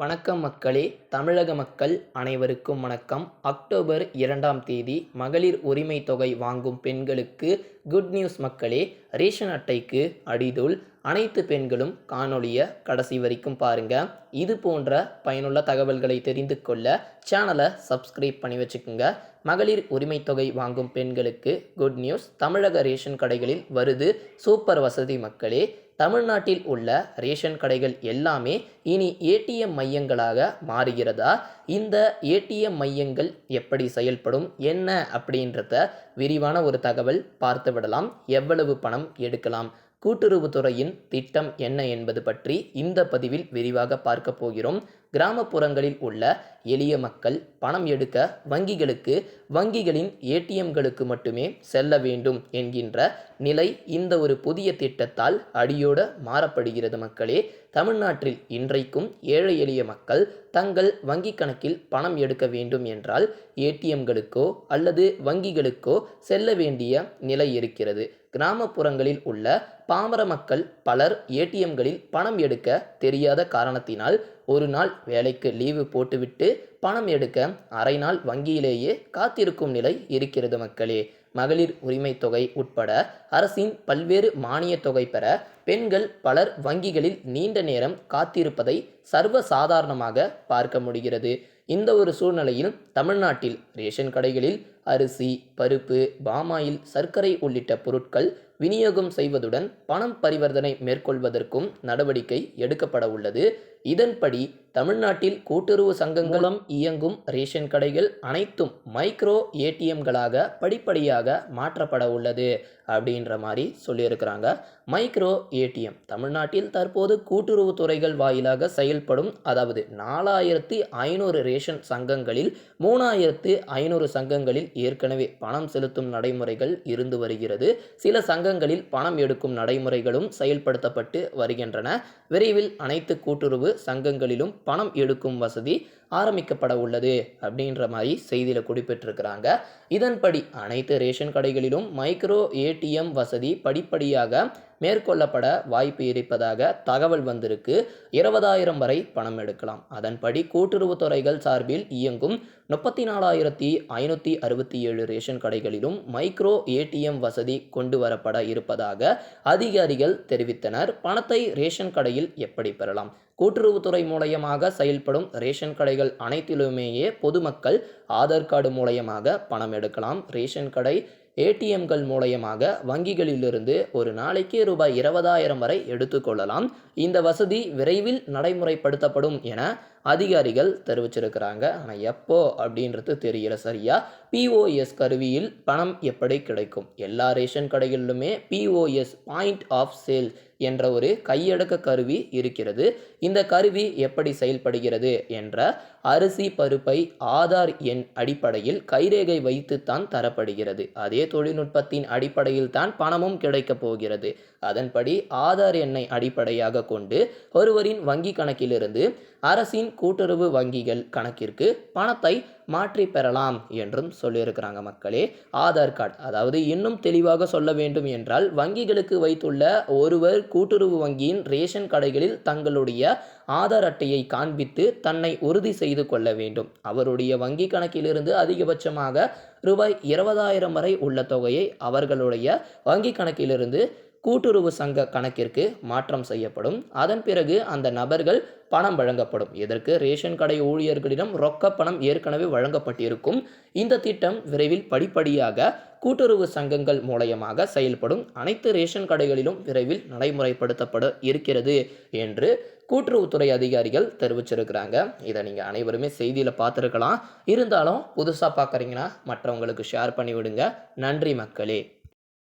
வணக்கம் மக்களே தமிழக மக்கள் அனைவருக்கும் வணக்கம். அக்டோபர் இரண்டாம் தேதி மகளிர் உரிமை தொகை வாங்கும் பெண்களுக்கு குட் நியூஸ் மக்களே ரேஷன் அட்டைக்கு அடிதூள். அனைத்து பெண்களும் காணொளியை கடைசி வரைக்கும் பாருங்க. இது போன்ற பயனுள்ள தகவல்களை தெரிந்து கொள்ள சேனலை சப்ஸ்கிரைப் பண்ணி வச்சுக்கோங்க. மகளிர் உரிமை தொகை வாங்கும் பெண்களுக்கு குட் நியூஸ் தமிழக ரேஷன் கடைகளில் வருது. சூப்பர் வசதி மக்களே. தமிழ்நாட்டில் உள்ள ரேஷன் கடைகள் எல்லாமே இனி ஏடிஎம் மையங்களாக மாறுகிறதா? இந்த ஏடிஎம் மையங்கள் எப்படி செயல்படும்? என்ன அப்படின்றத விரிவான ஒரு தகவல் பார்த்து விடலாம். எவ்வளவு பணம் எடுக்கலாம்? கூட்டுறவுத்துறையின் திட்டம் என்ன என்பது பற்றி இந்த பதிவில் விரிவாக பார்க்க போகிறோம். கிராமப்புறங்களில் உள்ள எளிய மக்கள் பணம் எடுக்க வங்கிகளுக்கு வங்கிகளின் ஏடிஎம்களுக்கு மட்டுமே செல்ல வேண்டும் என்கின்ற நிலை இந்த ஒரு புதிய திட்டத்தால் அடியோட மாறப்படுகிறது மக்களே. தமிழ்நாட்டில் இன்றைக்கும் ஏழை எளிய மக்கள் தங்கள் வங்கி கணக்கில் பணம் எடுக்க வேண்டும் என்றால் ஏடிஎம்களுக்கோ அல்லது வங்கிகளுக்கோ செல்ல வேண்டிய நிலை இருக்கிறது. கிராமப்புறங்களில் உள்ள பாமர மக்கள் பலர் ஏடிஎம்களில் பணம் எடுக்க தெரியாத காரணத்தினால் ஒரு நாள் வேலைக்கு லீவு போட்டுவிட்டு பணம் எடுக்க அரை நாள் வங்கியிலேயே காத்திருக்கும் நிலை இருக்கிறது மக்களே. மகளிர் உரிமை தொகை உட்பட அரசின் பல்வேறு மானிய தொகை பெற பெண்கள் பலர் வங்கிகளில் நீண்ட நேரம் காத்திருப்பதை சர்வ சாதாரணமாக பார்க்க முடிகிறது. இந்த ஒரு சூழ்நிலையில் தமிழ்நாட்டில் ரேஷன் கடைகளில் அரிசி பருப்பு பாமாயில் சர்க்கரை உள்ளிட்ட பொருட்கள் விநியோகம் செய்வதுடன் பணம் பரிவர்த்தனை மேற்கொள்வதற்கும் நடவடிக்கை எடுக்கப்பட உள்ளது. இதன்படி தமிழ்நாட்டில் கூட்டுறவு சங்கங்களும் இயங்கும் ரேஷன் கடைகள் அனைத்தும் மைக்ரோ ஏடிஎம்களாக படிப்படியாக மாற்றப்பட உள்ளது அப்படின்ற மாதிரி சொல்லியிருக்கிறாங்க. மைக்ரோ ஏடிஎம் தமிழ்நாட்டில் தற்போது கூட்டுறவு துறைகள் வாயிலாக செயல்படும் அதாவது நாலாயிரத்தி ஐநூறு ரேஷன் சங்கங்களில் மூணாயிரத்து ஐநூறு சங்கங்களில் ஏற்கனவே பணம் செலுத்தும் நடைமுறைகள் இருந்து வருகிறது. சில சங்கங்களில் பணம் எடுக்கும் நடைமுறைகளும் செயல்படுத்தப்பட்டு வருகின்றன. விரைவில் அனைத்து கூட்டுறவு சங்கங்களிலும் பணம் எடுக்கும் வசதி ஆரம்பிக்கப்பட உள்ளது அப்படின்ற மாதிரி செய்தியில் குறிப்பிட்டிருக்கிறாங்க. இதன்படி அனைத்து ரேஷன் கடைகளிலும் மைக்ரோ ஏடிஎம் வசதி படிப்படியாக மேற்கொள்ளப்பட வாய்ப்பு இருப்பதாக தகவல் வந்திருக்கு. இருபதாயிரம் வரை பணம் எடுக்கலாம். அதன்படி கூட்டுறவுத்துறைகள் சார்பில் இயங்கும் முப்பத்தி நாலாயிரத்தி ஐநூற்றி அறுபத்தி ஏழு ரேஷன் கடைகளிலும் மைக்ரோ ஏடிஎம் வசதி கொண்டு வரப்பட இருப்பதாக அதிகாரிகள் தெரிவித்தனர். பணத்தை ரேஷன் கடையில் எப்படி பெறலாம்? கூட்டுறவுத்துறை மூலயமாக செயல்படும் ரேஷன் கடைகள் அனைத்திலுமேயே பொதுமக்கள் ஆதார் கார்டு மூலயமாக பணம் எடுக்கலாம். ரேஷன் கடை ஏடிஎம்கள் மூலயமாக வங்கிகளிலிருந்து ஒரு நாளைக்கு ரூபாய் இருபதாயிரம் வரை எடுத்துக்கொள்ளலாம் இந்த வசதி விரைவில் நடைமுறைப்படுத்தப்படும் என அதிகாரிகள் தெரிவிச்சிருக்கிறாங்க. ஆனால் எப்போ அப்படின்றது தெரியல சரியா? பிஓஎஸ் கருவியில் பணம் எப்படி கிடைக்கும்? எல்லா ரேஷன் கடைகளிலுமே பிஓஎஸ் பாயிண்ட் ஆஃப் சேல் என்ற ஒரு கையடக்க கருவி இருக்கிறது. இந்த கருவி எப்படி செயல்படுகிறது என்ற அரிசி பருப்பை ஆதார் எண் அடிப்படையில் கைரேகை வைத்துத்தான் தரப்படுகிறது. அதே தொழில்நுட்பத்தின் அடிப்படையில் தான் பணமும் கிடைக்கப் போகிறது. அதன்படி ஆதார் எண்ணை அடிப்படையாக கொண்டு ஒருவரின் வங்கி கணக்கிலிருந்து அரசின் கூட்டுறவு வங்கிகள் கணக்கிற்கு பணத்தை மாற்றி பெறலாம் என்றும் சொல்லியிருக்கிறாங்க மக்களே. ஆதார் கார்டு அதாவது இன்னும் தெளிவாக சொல்ல வேண்டும் என்றால் வங்கிகளுக்கு வைத்துள்ள ஒருவர் கூட்டுறவு வங்கியின் ரேஷன் கடைகளில் தங்களுடைய ஆதார் அட்டையை காண்பித்து தன்னை உறுதி செய்து கொள்ள வேண்டும். அவருடைய வங்கி கணக்கிலிருந்து அதிகபட்சமாக ரூபாய் இருபதாயிரம் வரை உள்ள தொகையை அவர்களுடைய வங்கி கணக்கிலிருந்து கூட்டுறவு சங்க கணக்கிற்கு மாற்றம் செய்யப்படும். அதன் பிறகு அந்த நபர்கள் பணம் வழங்கப்படும். இதற்கு ரேஷன் கடை ஊழியர்களிடம் ரொக்க பணம் ஏற்கனவே வழங்கப்பட்டிருக்கும். இந்த திட்டம் விரைவில் படிப்படியாக கூட்டுறவு சங்கங்கள் மூலயமாக செயல்படும். அனைத்து ரேஷன் கடைகளிலும் விரைவில் நடைமுறைப்படுத்தப்பட இருக்கிறது என்று கூட்டுறவுத்துறை அதிகாரிகள் தெரிவிச்சிருக்கிறாங்க. இதை நீங்கள் அனைவருமே செய்தியில் பார்த்துருக்கலாம். இருந்தாலும் புதுசாக பார்க்குறீங்கன்னா மற்றவங்களுக்கு ஷேர் பண்ணி விடுங்க நன்றி மக்களே.